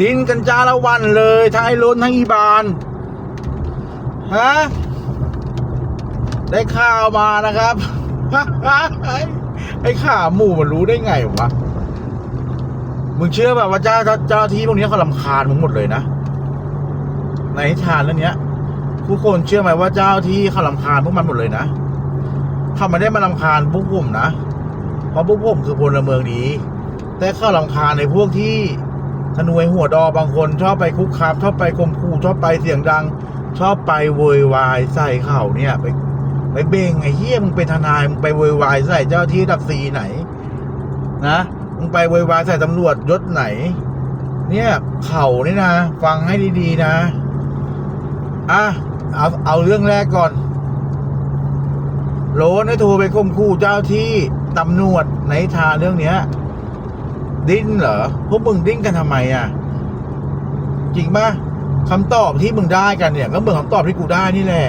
ดินกันจ้าละวันเลยทั้งไอ้ล้นทั้งอีบานฮะได้ข่าวมานะครับไอ้ข่าหมู่มันรู้ได้ไงวะมึงเชื่อแบบว่าเจ้าเจ้าที่พวกนี้เขาลำคาญมึงหมดเลยนะในทานเรื่องเนี้ยผู้คนเชื่อไหมว่าเจ้าที่เขาลำคาญพวกมันหมดเลยนะเขาไม่ได้มาลำคาญพวกผมนะเพราะพวกผมคือพลเมืองดี แต่เขาลำคาในพวกที่ธนวยหัวดอบางคนชอบไปคุกคามชอบไปข่มขู่ชอบไปเสียงดัง ชอบไปโวยวายใส่เขาเนี่ยไปไปเบ่งไอ้เฮี้ยมึงเป็นทนายมึงไปโวยวายใส่เจ้าที่ดับซีไหน นะมึงไปโวยวายใส่ตำรวจยศไหน เนี่ยเขานี่นะ ฟังให้ดีๆนะอะเอาเอาเรื่องแรกก่อนโลนให้โทรไปข่มขู่เจ้าที่ตำรวจในทาเรื่องเนี้ย ดิ้นเหรอ พวกมึงดิ้นกันทำไมอะ จริงปะคำตอบที่มึงได้กันเนี่ย ก็เหมือนคำตอบที่กูได้นี่แหละ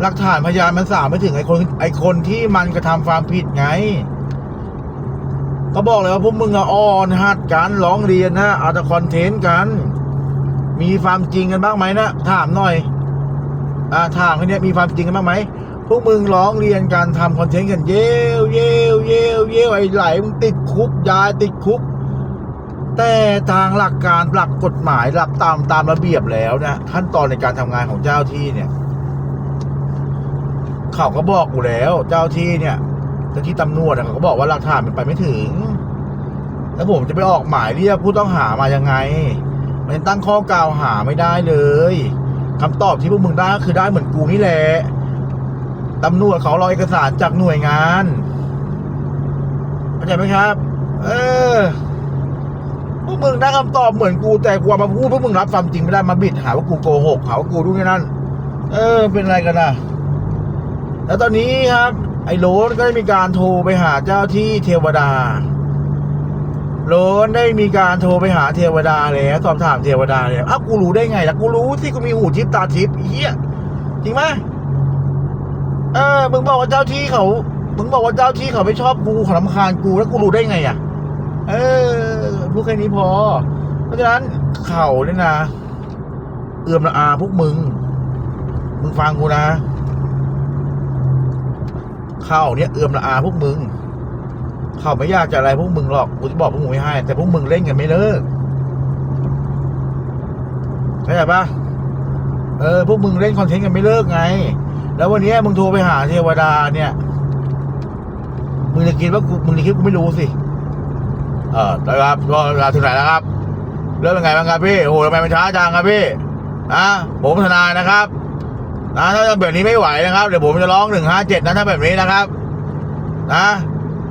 หลักฐานพยานมันสามไปถึงไอ้คน ไอ้คนที่มันกระทำความผิดไง ก็บอกเลยว่าพวกมึงอะอ่อนหัดการร้องเรียนนะเอาแต่คอนเทนต์กัน มีความจริงกันบ้างไหมนะ ถามหน่อย อ่าถามค่เนี้ยมีความจริงกันบ้างไหม พวกมึงร้องเรียนการทำคอนเทนต์กันเย้วเย้วเย้วเย้วไอ้ไหลมึงติดคุกยายติดคุก แต่ทางหลักการหลักกฎหมายหลักตามตามระเบียบแล้วนะขั้นตอนในการทำงานของเจ้าที่เนี่ยเขาก็บอกกูแล้ว เจ้าที่เนี่ยเจ้าที่ตำรวจเขาก็บอกว่าหลักฐานมันไปไม่ถึง แล้วผมจะไปออกหมายเรียกผู้ต้องหามายังไง มันตั้งข้อกล่าวหาไม่ได้เลยคำตอบที่พวกมึงได้ก็คือได้เหมือนกูนี่แหละ ตำรวจเขารอเอกสารจากหน่วยงานเข้าใจไหมครับ เออพวกมึงได้คำตอบเหมือนกูแต่กูมาพูดพวกมึงรับความจริงไม่ได้มาบิดหาว่ากูโกหกหาว่ากูดูนี่นั่น เออ เป็นอะไรกันนะแล้วตอนนี้ครับ ไอ้โรนก็ได้มีการโทรไปหาเจ้าที่เทวดาโรนได้มีการโทรไปหาเทวดาแล้วสอบถามเทวดาแล้วอ้าวกูรู้ได้ไงล่ะกูรู้ที่กูมีหูทิพตาทิพเฮียจริงไหม เออ มึงบอกว่าเจ้าที่เขา มึงบอกว่าเจ้าที่เขาไม่ชอบกูเขาลำคาญกูแล้วกูรู้ได้ไงอะ เออ พูดแค่นี้พอ เพราะฉะนั้นเขาเนี่ยนะ เอื่อมละอาพวกมึง มึงฟังกูนะ เขาเนี่ยเอื่อมละอาพวกมึง เขาไม่อยากจะอะไรพวกมึงหรอก กูจะบอกพวกมึงไม่ให้ แต่พวกมึงเล่นกันไม่เลิกเข้าใจปะเออ พวกมึงเล่นคอนเทนต์กันไม่เลิกไง แล้ววันนี้มึงโทรไปหาเทวดาเนี่ย มึงจะคิดว่ากูมึงจะคิดกูไม่รู้สิ เออนะครับก็ลาถึงไหนแล้วครับ เรื่องเป็นไงบ้างครับพี่ โอ้โหทำไมมันช้าจังครับพี่นะผมทนายนะครับนะถ้าแบบนี้ไม่ไหวนะครับ เดี๋ยวผมจะร้องหนึ่งห้าเจ็ดนะถ้าแบบนี้นะครับ นะ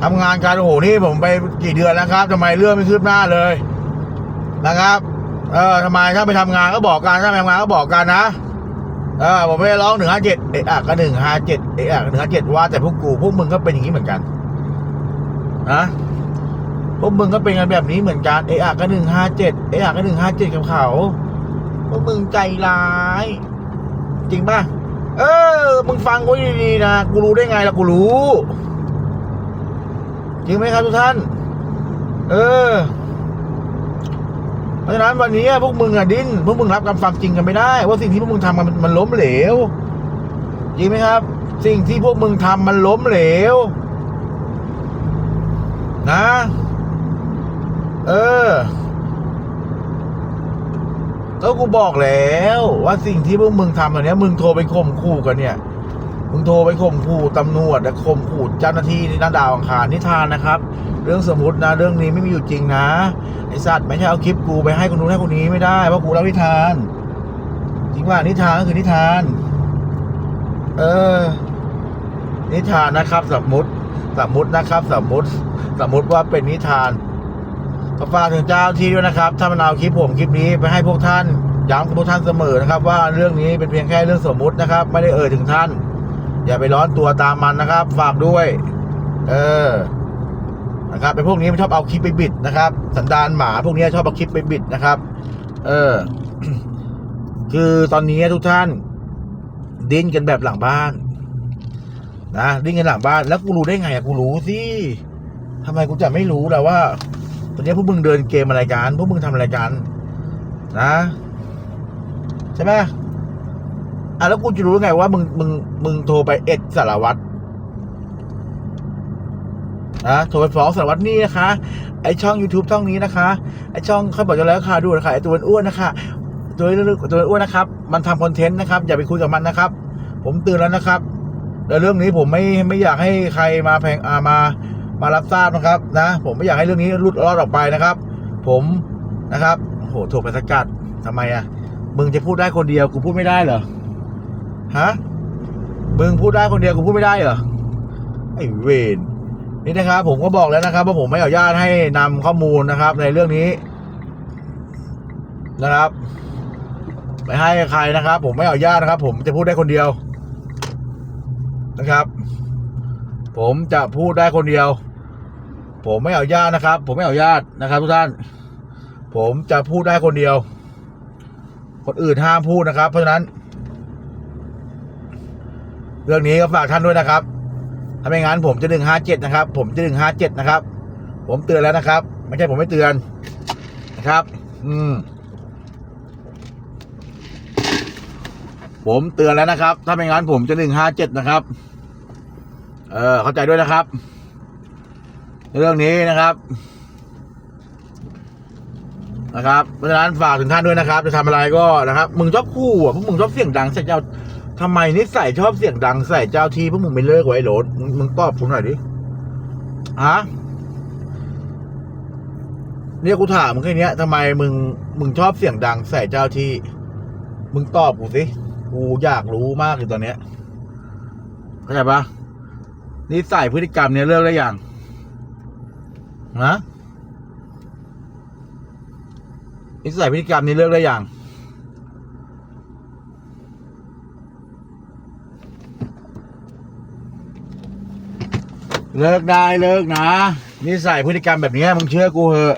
ทำงานการโอ้โหนี่ผมไปกี่เดือนแล้วครับทำไมเรื่องไม่คืบหน้าเลยนะครับ เออทำไมถ้าไปทำงานก็บอกกันถ้าไปทำงานก็บอกกันนะ เออผมไม่ได้ร้องหนึ่งห้าเจ็ดเอะอะก็หนึ่งห้าเจ็ดเอะอะหนึ่งห้าเจ็ดว่าแต่พวกกูพวกมึงก็เป็นอย่างนี้เหมือนกันนะพวกมึงก็เป็นกันแบบนี้เหมือนกันเอะอะก็หนึ่งห้าเจ็ดเอะอะก็หนึ่งห้าเจ็ดกับเขาพวกมึงใจร้าย จริงป่ะเออ มึงฟังกูดีๆนะกูรู้ได้ไงล่ะกูรู้ จริงไหมครับทุกท่าน เออ เพราะฉะนั้นวันนี้พวกมึงอะดิ้นพวกมึงรับกับความจริงกันไม่ได้ ว่าสิ่งที่พวกมึงทำมันมันล้มเหลวจริงไหมครับ สิ่งที่พวกมึงทำมันล้มเหลว นะ เออก็กูบอกแล้ว ว่าสิ่งที่พวกมึงทำอันนี้มึงโทรไปข่มขู่กันเนี่ย มึงโทรไปข่มขู่ตำรวจและข่มขู่เจ้าหน้าที่ในด้านดาวอังคารนิทานนะครับ เรื่องสมมตินะเรื่องนี้ไม่มีอยู่จริงนะไอสัตว์ไม่ใช่เอาคลิปกูไปให้คนนู้นให้คนนี้ไม่ได้เพราะกูเล่านิทานจริงว่านิทานก็คือนิทาน เออ นิทานนะครับ สมมติสมมตินะครับ สมมติสมมติว่าเป็นนิทานก็ฝากถึงเจ้าที่ด้วยนะครับ ถ้ามันเอาคลิปผมคลิปนี้ไปให้พวกท่านย้ำกับพวกท่านเสมอนะครับ ว่าเรื่องนี้เป็นเพียงแค่เรื่องสมมตินะครับ ไม่ได้เอ่ยถึงท่าน อย่าไปร้อนตัวตามมันนะครับ ฝากด้วย เออ นะครับเป็นพวกนี้มันชอบเอาคลิปไปบิดนะครับ สันดานหมาพวกนี้ชอบเอาคลิปไปบิดนะครับ เออ คือตอนนี้ทุกท่าน ดิ้นกันแบบหลังบ้าน นะดิ้นกันหลังบ้าน แล้วกูรู้ได้ไงอะกูรู้สิทำไมกูจะไม่รู้ล่ะว่า ตอนนี้พวกมึงเดินเกมอะไรกันพวกมึงทำอะไรกัน นะ ใช่ไหม อะแล้วกูจะรู้ไงว่ามึงมึงมึงโทรไปเอ็ดสารวัตรนะโทรไปฟ้องสารวัตรนี่นะคะ ไอช่อง YouTube ช่องนี้นะคะ ไอช่องเขาบอกจะแล้วค่ะดูนะคะไอตัวอ้วนนะคะตัวตัวอ้วนนะครับ มันทำคอนเทนต์นะครับ อย่าไปคุยกับมันนะครับ ผมเตือนแล้วนะครับแต่เรื่องนี้ผมไม่ไม่อยากให้ใครมาแพงอามามารับทราบนะครับ นะ ผมไม่อยากให้เรื่องนี้รุดรอดออกไปนะครับ ผมนะครับโหโทรไปสกัดทำไมอะมึงจะพูดได้คนเดียวกูพูดไม่ได้เหรอ ฮะมึงพูดได้คนเดียวกูพูดไม่ได้เหรอไอ้เวนนี่นะครับ ผมก็บอกแล้วนะครับว่าผมไม่อนุญาตให้นำข้อมูลนะครับ ในเรื่องนี้ นะครับไม่ให้ใครนะครับ ผมไม่อนุญาตนะครับ ผมจะพูดได้คนเดียวนะครับ ผมจะพูดได้คนเดียว ผมไม่อนุญาตนะครับ ผมไม่อนุญาตนะครับ ทุกท่าน ผมจะพูดได้คนเดียว คนอื่นห้ามพูดนะครับ เพราะฉะนั้น เรื่องนี้ก็ฝากท่านด้วยนะครับถ้าไม่งั้นผมจะดึงห้าเจ็ดนะครับ ผมจะดึงห้าเจ็ดนะครับ ผมเตือนแล้วนะครับ ไม่ใช่ผมไม่เตือนนะครับ อืม ผมเตือนแล้วนะครับ ถ้าไม่งั้นผมจะหนึ่งห้าเจ็ดนะครับ เออ เข้าใจด้วยนะครับ เรื่องนี้นะครับนะครับเพราะฉะนั้นฝากถึงท่านด้วยนะครับ จะทำอะไรก็นะครับ มึงชอบคู่อะพวกมึงชอบเสียงดังใส่เจ้า ทำไมนิสัยชอบเสียงดังใส่เจ้าที่พวกมึงไม่เลิกไว้โหลดมึงมึงตอบผมหน่อยดิฮะเนี่ยกูถามมึงแค่นี้ยทำไมมึงมึงชอบเสียงดังใส่เจ้าที่ มึงตอบกูสิกูอยากรู้มากเลยตอนเนี้ยเข้าใจปะนิสัยพฤติกรรมเนี่ยเลิกได้ยังนะนิสัยพฤติกรรมนี้เลิกได้ยัง เลิกได้เลิกนะนิสัยพฤติกรรมแบบนี้มึงเชื่อกูเหอะ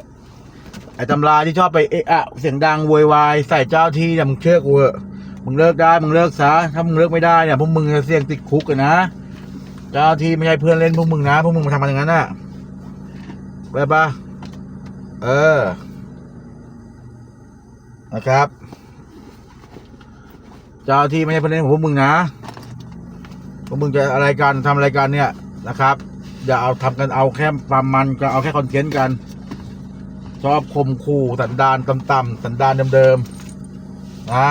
ไอ้ตำราที่ชอบไปเอะอะเสียงดังโวยวายใส่เจ้าที่เนี่ยมึงเชื่อกูเหอะมึงเลิกได้มึงเลิกซะถ้ามึงเลิกไม่ได้เนี่ยพวกมึงจะเสี่ยงติดคุกกันนะเจ้าที่ไม่ใช่เพื่อนเล่นพวกมึงนะพวกมึงมาทำกันอย่างนั้นน่ะไปปะเออนะครับ เจ้าที่ไม่ใช่เพื่อนเล่นของพวกมึงนะพวกมึงจะอะไรกันทำอะไรกันเนี่ยนะครับ อย่าเอาทำกันเอาแค่ความมันก็เอาแค่คอนเทนต์กัน ชอบข่มขู่สันดานต่ำๆสันดานเดิมๆนะ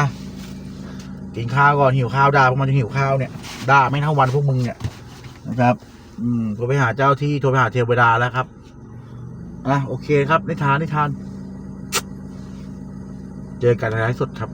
กินข้าวก่อนหิวข้าวด่าพวกมันจะหิวข้าวเนี่ยด่าไม่เท่าวันพวกมึงเนี่ยนะครับ อืมโทรไปหาเจ้าที่โทรไปหาเทวดาแล้วครับอะโอเคครับนิทานนิทาน เจอกันในไลฟ์สดครับ